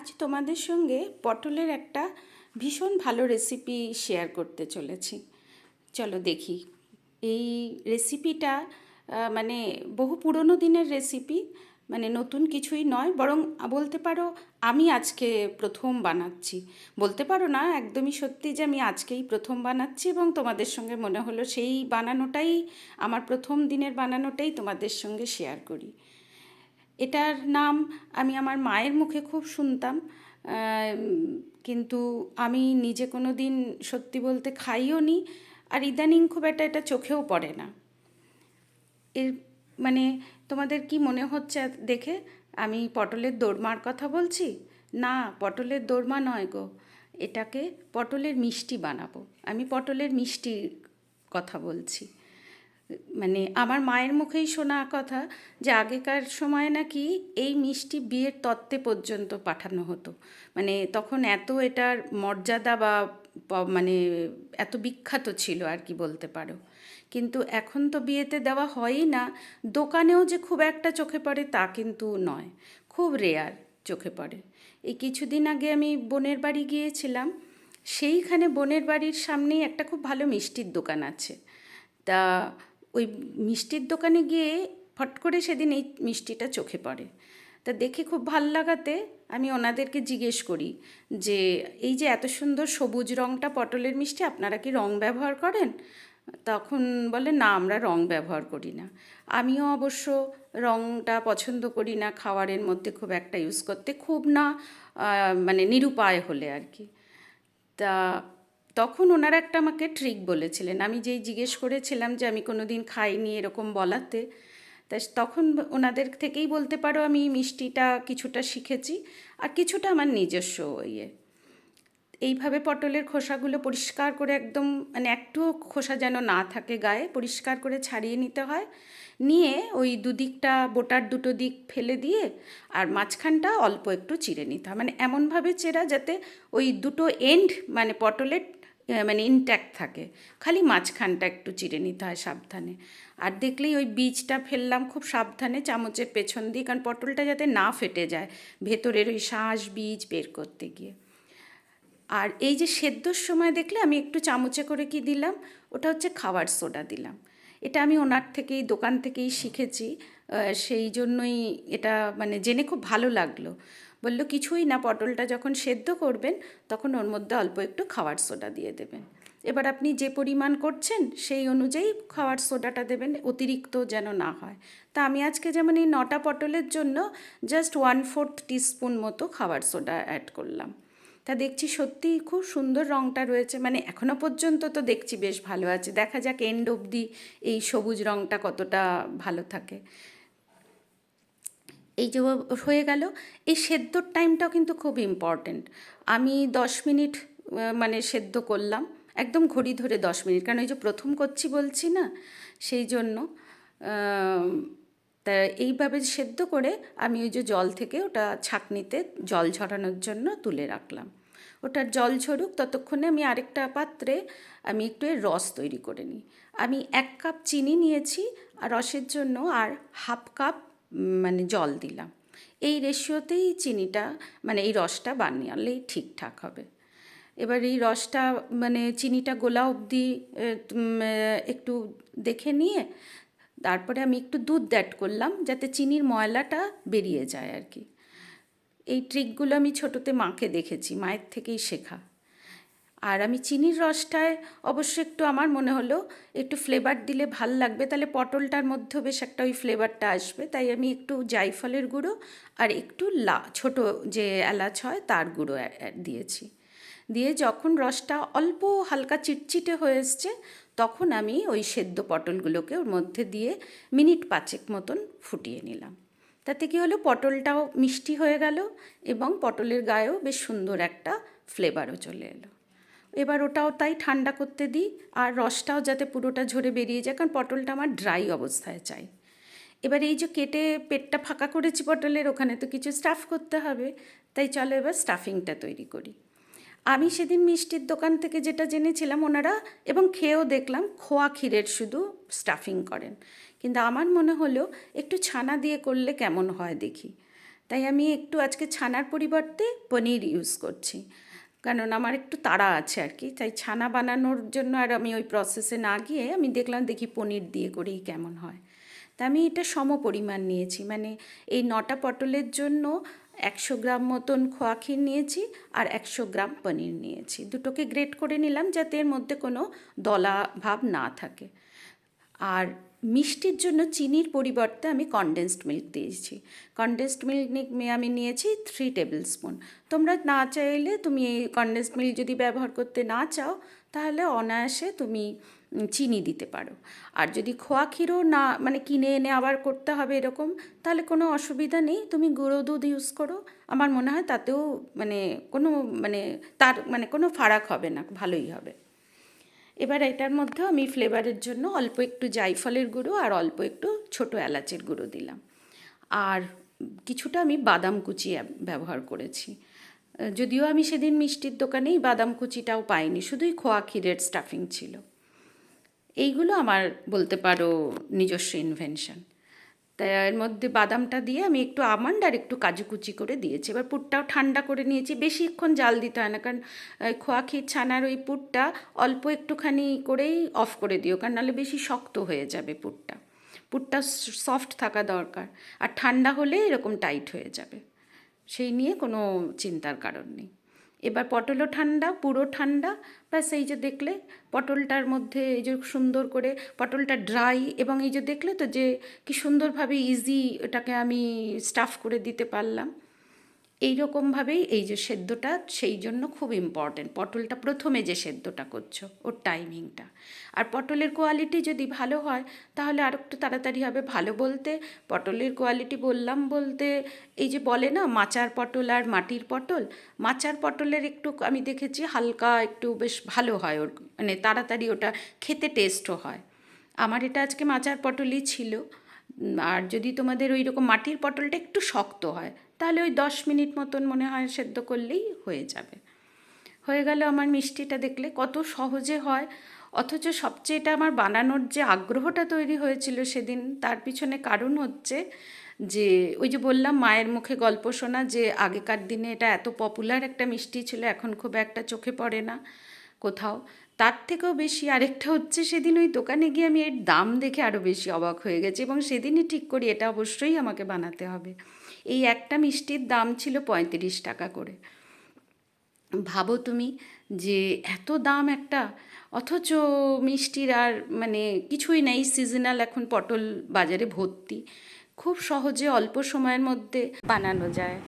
আজ তোমাদের সঙ্গে পটলের একটা ভীষণ ভালো রেসিপি শেয়ার করতে চলেছি। চলো দেখি। এই রেসিপিটা মানে বহু পুরনো দিনের রেসিপি মানে নতুন কিছুই নয়, বরং বলতে পারো আমি আজকে প্রথম বানাচ্ছি। বলতে পারো না, একদমই সত্যি যে আমি আজকেই প্রথম বানাচ্ছি এবং তোমাদের সঙ্গে মনে হলো সেই বানানোটাই, আমার প্রথম দিনের বানানোটাই তোমাদের সঙ্গে শেয়ার করি। এটার নাম আমি আমার মায়ের মুখে খুব শুনতাম কিন্তু আমি নিজে কোনো দিন সত্যি বলতে খাইও নি, আর ইদানিং খুব একটা এটা চোখেও পড়ে না। এর মানে তোমাদের কি মনে হচ্ছে দেখে? আমি পটলের দোরমার কথা বলছি? না, পটলের দোরমা নয় গো। এটাকে পটলের মিষ্টি বানাবো। আমি পটলের মিষ্টির কথা বলছি। মানে আমার মায়ের মুখেই শোনা কথা যে আগেকার সময় নাকি এই মিষ্টি বিয়ের তত্ত্বে পর্যন্ত পাঠানো হতো। মানে তখন এত এটার মর্যাদা বা মানে এত বিখ্যাত ছিল আর কি বলতে পারো। কিন্তু এখন তো বিয়েতে দেওয়া হয়ই না, দোকানেও যে খুব একটা চোখে পড়ে তা কিন্তু নয়, খুব রেয়ার চোখে পড়ে। এই কিছুদিন আগে আমি বোনের বাড়ি গিয়েছিলাম, সেইখানে বোনের বাড়ির সামনেই একটা খুব ভালো মিষ্টির দোকান আছে। তা ওই মিষ্টির দোকানে গিয়ে ফট করে সেদিন এই মিষ্টিটা চোখে পড়ে। তা দেখে খুব ভালো লাগাতে আমি ওনাদেরকে জিজ্ঞেস করি যে, এই যে এত সুন্দর সবুজ রঙটা পটলের মিষ্টি, আপনারা কি রং ব্যবহার করেন? তখন বলে, না, আমরা রং ব্যবহার করি না। আমিও অবশ্য রংটা পছন্দ করি না, খাবারের মধ্যে খুব একটা ইউজ করতে খুব না মানে নিরুপায় হলে আর কি। তা তখন ওনারা একটা আমাকে ট্রিক বলেছিলেন। আমি যেই জিজ্ঞেস করেছিলাম যে আমি কোনো দিন খাইনি এরকম বলাতে, তা তখন ওনাদের থেকেই বলতে পারো আমি মিষ্টিটা কিছুটা শিখেছি আর কিছুটা আমার নিজস্ব ইয়ে। এইভাবে পটলের খোসাগুলো পরিষ্কার করে একদম মানে একটুও খোসা যেন না থাকে গায়ে, পরিষ্কার করে ছাড়িয়ে নিতে হয়। নিয়ে ওই দুদিকটা বোটার দুটো দিক ফেলে দিয়ে আর মাঝখানটা অল্প একটু চিড়ে নিতে হয়। মানে এমনভাবে চেরা যাতে ওই দুটো এন্ড মানে পটলের মানে ইনট্যাক্ট থাকে। খালি মাঝখানটা একটু চিড়ে নিতে হয় সাবধানে। আর দেখলেই ওই বীজটা ফেললাম খুব সাবধানে চামচের পেছন দিয়ে কারণ পটলটা যাতে না ফেটে যায়, ভেতরের ওই শাঁস বীজ বের করতে গিয়ে। আর এই যে সেদ্ধর সময় দেখলে আমি একটু চামচে করে কি দিলাম? ওটা হচ্ছে খাবার সোডা দিলাম। এটা আমি ওনার থেকেই, দোকান থেকেই শিখেছি। সেই জন্যই এটা মানে জেনে খুব ভালো লাগল। বলল, কিছুই না, পটলটা যখন সেদ্ধ করবেন, তখন ওর মধ্যে অল্প একটু খাওয়ার সোডা দিয়ে দেবেন। এবার আপনি যে পরিমাণ করছেন, সেই অনুযায়ী খাওয়ার সোডাটা দেবেন, অতিরিক্ত যেন না হয়। তা আমি আজকে যেমন এই নটা পটলের জন্য জাস্ট ওয়ান ফোর্থ টিস্পুন মতো খাবার সোডা অ্যাড করলাম। তা দেখছি সত্যিই খুব সুন্দর রঙটা রয়েছে। মানে এখনও পর্যন্ত তো দেখছি বেশ ভালো আছে। দেখা যাক এন্ড অবধি এই সবুজ রঙটা কতটা ভালো থাকে। এই যে হয়ে গেল, এই সেদ্ধর টাইমটাও কিন্তু খুব ইম্পর্ট্যান্ট আমি দশ মিনিট মানে সেদ্ধ করলাম, একদম ঘড়ি ধরে দশ মিনিট। কারণ ওই যে প্রথম করছি বলছি না, সেই জন্য তা এইভাবে সেদ্ধ করে আমি ওই যে জল থেকে ওটা ছাঁকনিতে জল ঝরানোর জন্য তুলে রাখলাম। ওটার জল ঝরুক, ততক্ষণে আমি আরেকটা পাত্রে আমি একটু এর রস তৈরি করে নিই। আমি এক কাপ চিনি নিয়েছি, আর রসের জন্য আর হাফ কাপ মানে জল দিলাম। এই রেশিওতেই চিনিটা মানে এই রসটা বানিয়ে ঠিকঠাক হবে। এবার এই রসটা মানে চিনিটা গোলা অবধি একটু দেখে নিয়ে তারপরে আমি একটু দুধ অ্যাড করলাম যাতে চিনির ময়লাটা বেরিয়ে যায় আর কি। এই ট্রিকগুলো আমি ছোটোতে মাকে দেখেছি, মায়ের থেকেই শেখা। আর আমি চিনির রসটায় অবশ্য একটু আমার মনে হলো, একটু ফ্লেভার দিলে ভালো লাগবে। তাহলে পটলটার মধ্যেও বেশ একটা ওই ফ্লেভারটা আসবে। তাই আমি একটু জাইফলের গুঁড়ো আর একটু লা, ছোটো যে এলাচ হয় তার গুঁড়ো দিয়েছি। দিয়ে যখন রসটা অল্প হালকা চিটচিটে হয়ে এসছে, তখন আমি ওই সেদ্ধ পটলগুলোকে ওর মধ্যে দিয়ে মিনিট পাঁচেক মতন ফুটিয়ে নিলাম। তাতে কি হলো? পটলটাও মিষ্টি হয়ে গেল এবং পটলের গায়েও বেশ সুন্দর একটা ফ্লেভারও চলে এলো। এবার ওটাও তাই ঠান্ডা করতে দিই আর রসটাও যাতে পুরোটা ঝরে বেরিয়ে যায়, কারণ পটলটা আমার ড্রাই অবস্থায় চাই। এবার এই যে কেটে পেটটা ফাঁকা করেছি পটলের ওখানে, তো কিছু স্টাফ করতে হবে, তাই চলো এবার স্টাফিংটা তৈরি করি। আমি সেদিন মিষ্টির দোকান থেকে যেটা জেনেছিলাম ওনারা, এবং খেয়েও দেখলাম, খোয়া ক্ষীরের শুধু স্টাফিং করেন। কিন্তু আমার মনে হলো, একটু ছানা দিয়ে করলে কেমন হয় দেখি। তাই আমি একটু আজকে ছানার পরিবর্তে পনির ইউজ করছি। কারণ আমার একটু তাড়া আছে আর কি। তাই ছানা বানানোর জন্য আর আমি ওই প্রসেসে না গিয়ে আমি দেখলাম দেখি পনির দিয়ে করেই কেমন হয়। তা আমি এটা সম পরিমাণ নিয়েছি। মানে এই নটা পটলের জন্য একশো গ্রাম মতন খোয়া ক্ষীর নিয়েছি আর একশো গ্রাম পনির নিয়েছি। দুটোকে গ্রেট করে নিলাম যাতে এর মধ্যে কোনো দলা ভাব না থাকে। আর মিষ্টির জন্য চিনির পরিবর্তে আমি কনডেন্সড মিল্ক দিয়েছি। কনডেন্সড মিল্ক আমি নিয়েছি থ্রি টেবিল স্পুন তোমরা না চাইলে তুমি এই কনডেন্সড মিল্ক যদি ব্যবহার করতে না চাও, তাহলে অনায়াসে তুমি চিনি দিতে পারো। আর যদি খোয়া ক্ষীরও না মানে কিনে এনে আবার করতে হবে এরকম, তাহলে কোনো অসুবিধা নেই। তুমি গুঁড়ো দুধ ইউজ করো। আমার মনে হয় তাতেও মানে কোনো মানে তার মানে কোনো ফারাক হবে না, ভালোই হবে। এবার এটার মধ্যে আমি ফ্লেভারের জন্য অল্প একটু জাইফলের গুঁড়ো আর অল্প একটু ছোট এলাচের গুঁড়ো দিলাম। আর কিছুটা আমি বাদাম কুচি ব্যবহার করেছি। যদিও আমি সেদিন মিষ্টির দোকানেই বাদাম কুচিটাও পাইনি, শুধুই খোয়া ক্ষীরের স্টাফিং ছিল। এইগুলো আমার বলতে পারো নিজস্ব ইনভেনশন তাই এর মধ্যে বাদামটা দিয়ে আমি একটু আমন্ড আর একটু কাজু কুচি করে দিয়েছি। এবার পুরটাও ঠান্ডা করে নিয়েছি। বেশিক্ষণ জাল দিতে হয় না, কারণ খোয়া ক্ষীর ছানার ওই পুরটা অল্প একটুখানি করেই অফ করে দিও, কারণ নাহলে বেশি শক্ত হয়ে যাবে পুরটা। পুরটা সফট থাকা দরকার। আর ঠান্ডা হলে এরকম টাইট হয়ে যাবে। সেই নিয়ে কোনো চিন্তার কারণ নেই। এবার পটলও ঠান্ডা পুরো ঠান্ডা। ব্যাস এই যে দেখলে পটলটার মধ্যে এই যে সুন্দর করে পটলটা ড্রাই এবং এই যে দেখলে তো যে কি সুন্দরভাবে ইজি এটাকে আমি স্টাফ করে দিতে পারলাম। এই রকমভাবেই এই যে সেদ্ধটা, সেই জন্য খুব ইম্পর্ট্যান্ট পটলটা প্রথমে যে সেদ্ধটা করছ, ওর টাইমিংটা আর পটলের কোয়ালিটি যদি ভালো হয়, তাহলে আর একটু তাড়াতাড়ি হবে ভালো বলতে। পটলের কোয়ালিটি বললাম বলতে, এই যে বলে না, মাচার পটল আর মাটির পটল, মাচার পটলের একটু আমি দেখেছি হালকা একটু বেশ ভালো হয় ওর মানে তাড়াতাড়ি ওটা খেতে টেস্টও হয়। আমার এটা আজকে মাচার পটলই ছিল। আর যদি তোমাদের ওই রকম মাটির পটলটা একটু শক্ত হয় তাহলে ওই দশ মিনিট মতন মনে হয় সেদ্ধ করলেই হয়ে যাবে। হয়ে গেল আমার মিষ্টিটা দেখলে কত সহজে হয়। অথচ সবচেয়ে এটা আমার বানানোর যে আগ্রহটা তৈরি হয়েছিল সেদিন, তার পিছনে কারণ হচ্ছে যে, ওই যে বললাম মায়ের মুখে গল্প শোনা যে, আগেকার দিনে এটা এত পপুলার একটা মিষ্টি ছিল, এখন খুব একটা চোখে পড়ে না কোথাও। তার থেকেও বেশি আরেকটা হচ্ছে সেদিন ওই দোকানে গিয়ে আমি এর দাম দেখে আরও বেশি অবাক হয়ে গেছি এবং সেদিনই ঠিক করি, এটা অবশ্যই আমাকে বানাতে হবে। এই একটা মিষ্টির দাম ছিল পঁয়ত্রিশ টাকা করে। ভাবো তুমি যে এত দাম একটা, অথচ মিষ্টির আর মানে কিছুই নেই সিজনাল এখন পটল বাজারে ভর্তি। খুব সহজে অল্প সময়ের মধ্যে বানানো যায়।